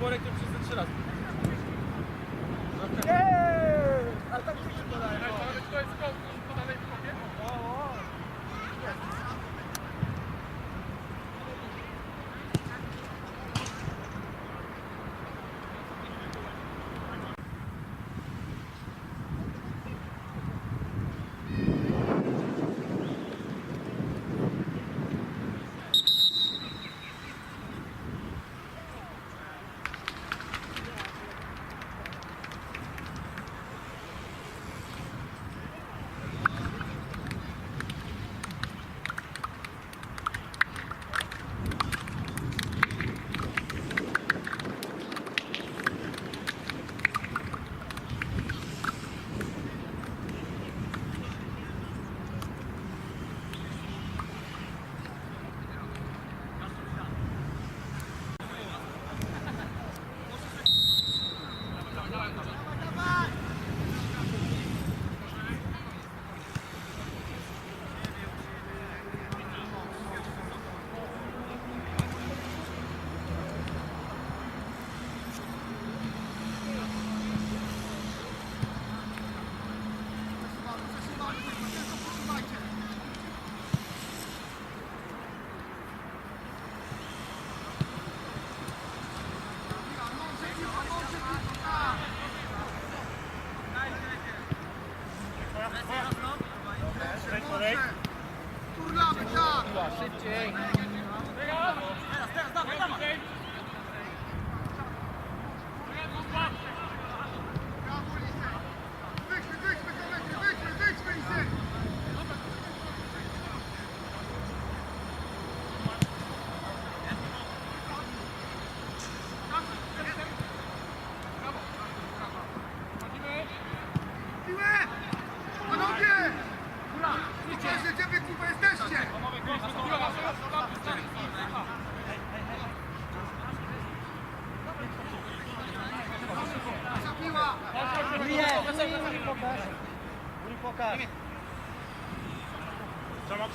Borek to przez trzy razy. Ale tak się podaje. No. To jest.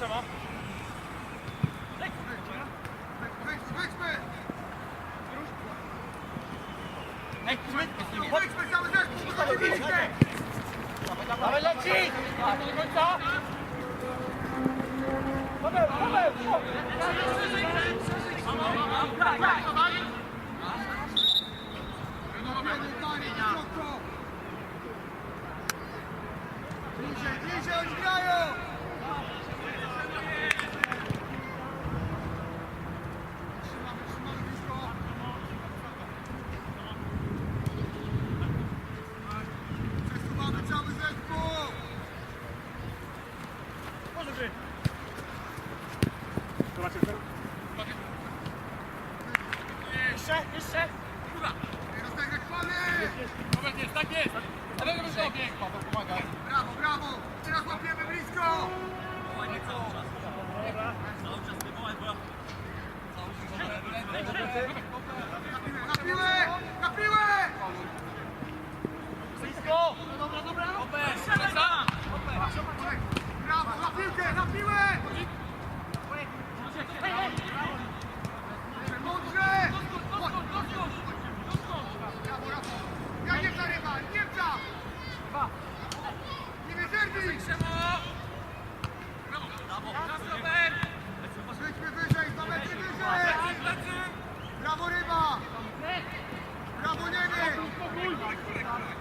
Trzeba. Dawaj leci! Do końca! Paweł, Paweł! Bliżej, bliżej, oni grają! Brawo Ryba! Brawo Niemiec!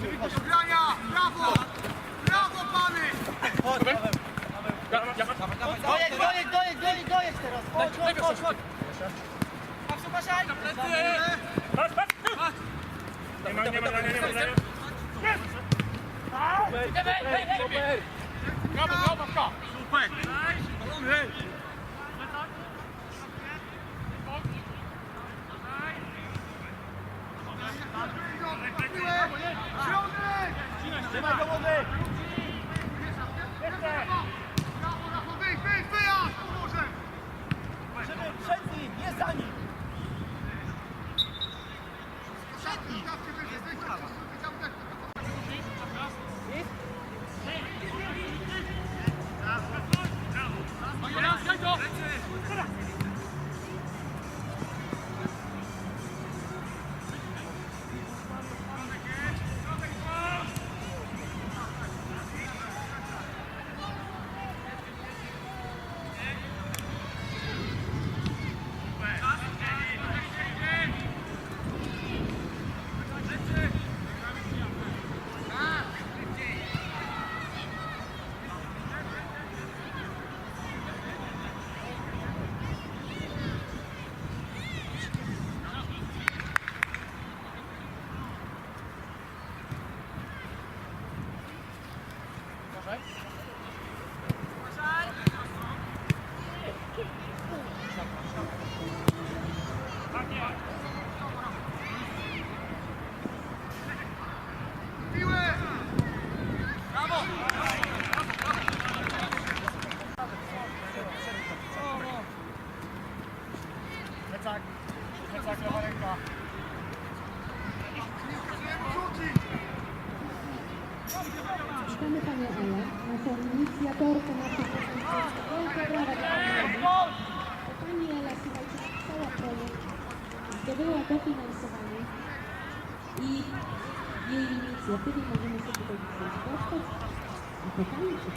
grania! Brawo! Brawo, pany! Dojedź, dojedź, dojedź, dojedź, dojedź teraz. Chodź, chodź, chodź, chodź. Patrz, uważaj. patrz, patrz! Nie ma, nie ma, nie ma, nie ma, nie ma. Brawo, brawo, brawo! Super! Na Trzymaj do right? Zdobyła dofinansowanie i w jej inicjatywie możemy sobie tutaj dzisiaj skorzystać i potańczyć.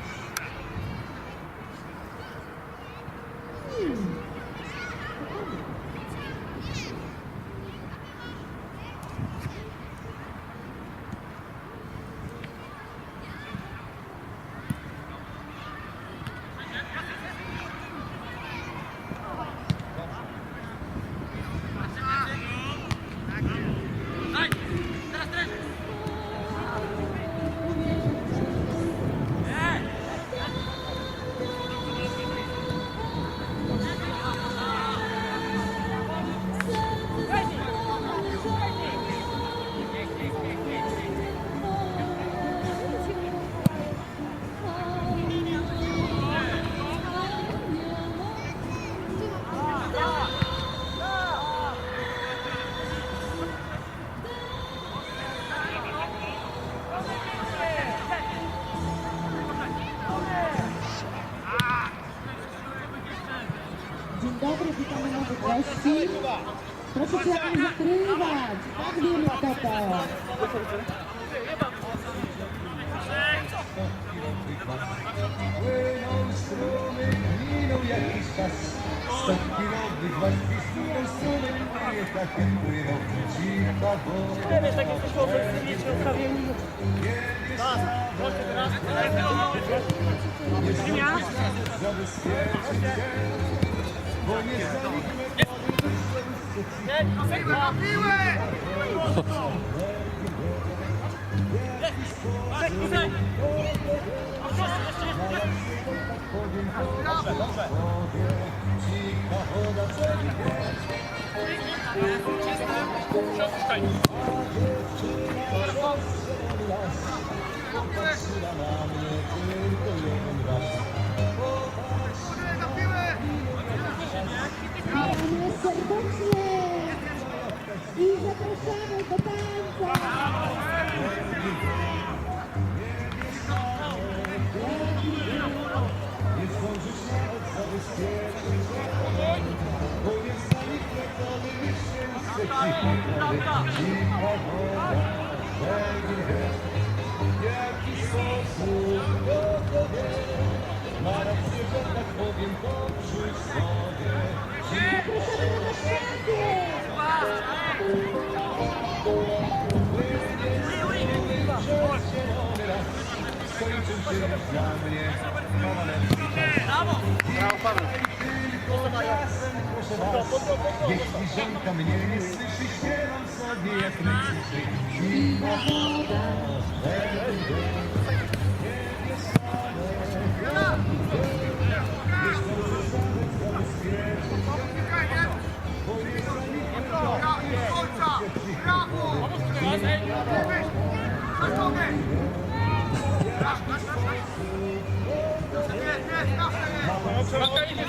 Hmm. Dobry, witamy nowych gości. Proszę się nie zakrywać. Tak wiemy kto to. Płyną strumy, minął jakiś czas Sto chwilowych was pisują strumy Nie takie płyną cicha woda Wiesz, takie coś może mieć na prawie minut. Zabezpieczyć się Bo nie zaniknę Piłę na piłę! Cicha woda powiem przy sobie Zapraszamy na. Jeśli żonka mnie nie słyszy, śpiewam sobie jak leci Zimno pada, Brawo! Brawo! Brawo! Mateusz,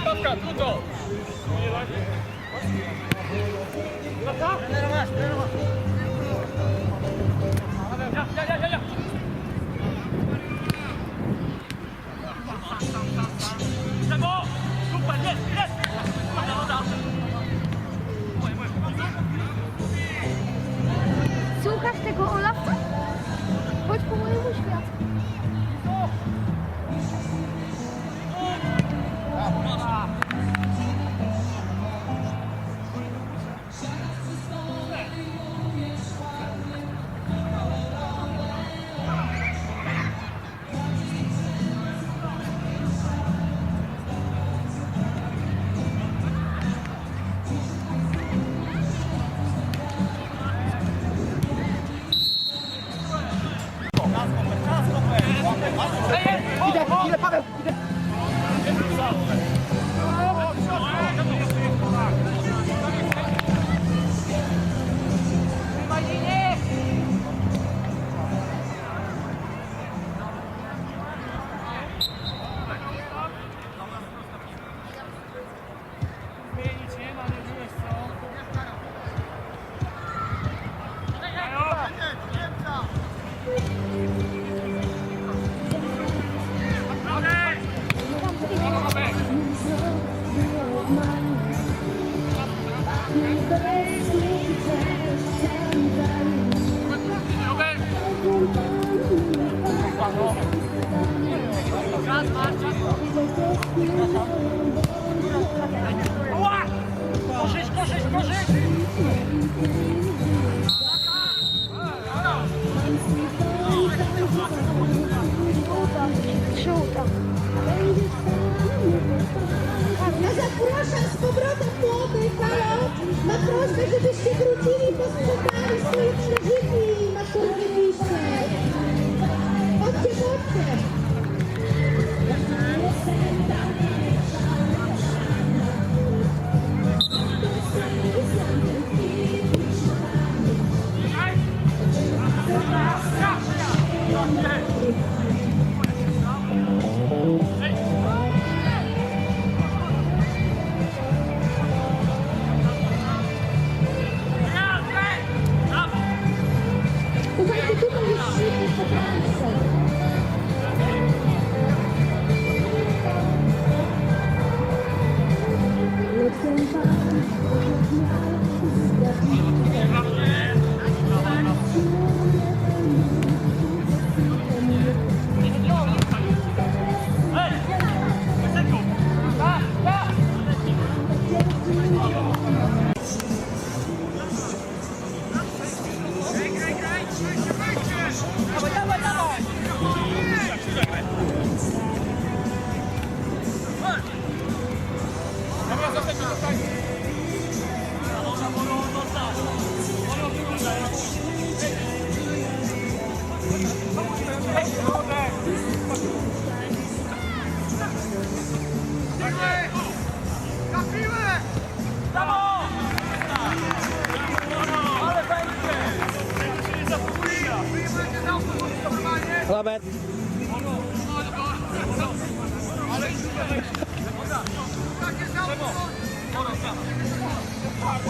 stawka, trudno! Ja, ja, ja, ja, ja! understand. Mas aí tem um vestido, essa.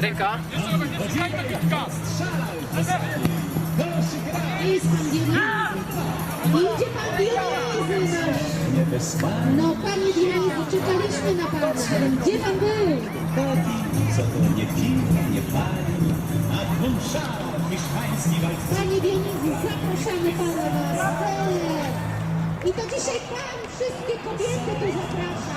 Ręka. Jest pan Dionizy. Idzie pan Dionizy nasz. No panie Dionizy, czekaliśmy na pana. Gdzie pan był? Co to nie piwa, nie pali, a dwóch szarów mieszkański walczy. Panie Dionizy, zapraszamy pana na scenę. I to dzisiaj pan wszystkie kobiety tu zaprasza.